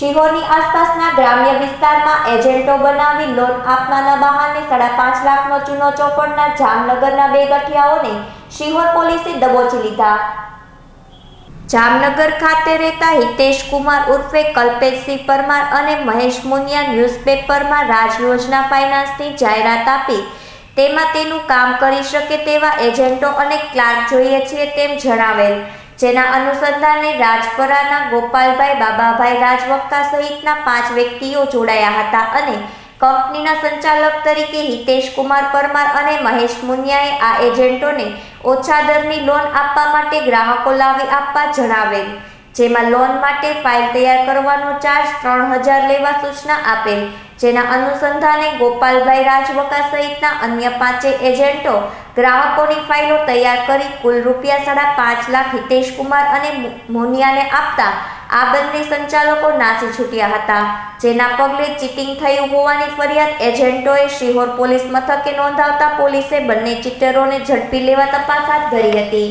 શિહોરની આસપાસના ગ્રામ્ય વિસ્તારમાં એજન્ટો બનાવી લોન આપવાના બહાને સાડા પાંચ લાખનો ચૂનો ચોપડના જામનગરના બે ગઠિયાઓને શિહોર પોલીસે દબોચી લીધા. જામનગર ખાતે રહેતા હિતેશ કુમાર ઉર્ફે કલ્પેશસિંહ પરમાર અને મહેશ મુનિયા ન્યૂઝપેપરમાં રાજ યોજના ફાઇનાન્સની જાહેરાત આપી. તેમાં તેનું કામ કરી શકે તેવા એજન્ટો અને ક્લાર્ક જોઈએ છીએ તેમ જણાવેલ. જેના અનુસંધાને રાજપરાના ગોપાલભાઈ બાબાભાઈ રાજવક્તા સહિતના પાંચ વ્યક્તિઓ જોડાયા હતા અને કંપનીના સંચાલક તરીકે હિતેશ કુમાર પરમાર અને મહેશ મુનિયાએ આ એજન્ટોને ઓછા દરની લોન આપવા માટે ગ્રાહકો લાવી આપવા જણાવેલ જેમાં લોન માટે ફાઇલ તૈયાર કરવાનો ચાર્જ ત્રણ હજાર લેવા સૂચના આપેલ. જેના અનુસંધાને ગોપાલભાઈ રાજવકા સહિતના અન્ય પાંચે એજન્ટો ગ્રાહકોની ફાઇલો તૈયાર કરી કુલ રૂપિયા સાડા પાંચ લાખ હિતેશકુમાર અને મોનિયાને આપતા આ બંને સંચાલકો નાસી છૂટ્યા હતા. જેના પગલે ચીટિંગ થયું હોવાની ફરિયાદ એજન્ટોએ શિહોર પોલીસ મથકે નોંધાવતા પોલીસે બંને ચીટરોને ઝડપી લેવા તપાસ હાથ ધરી હતી.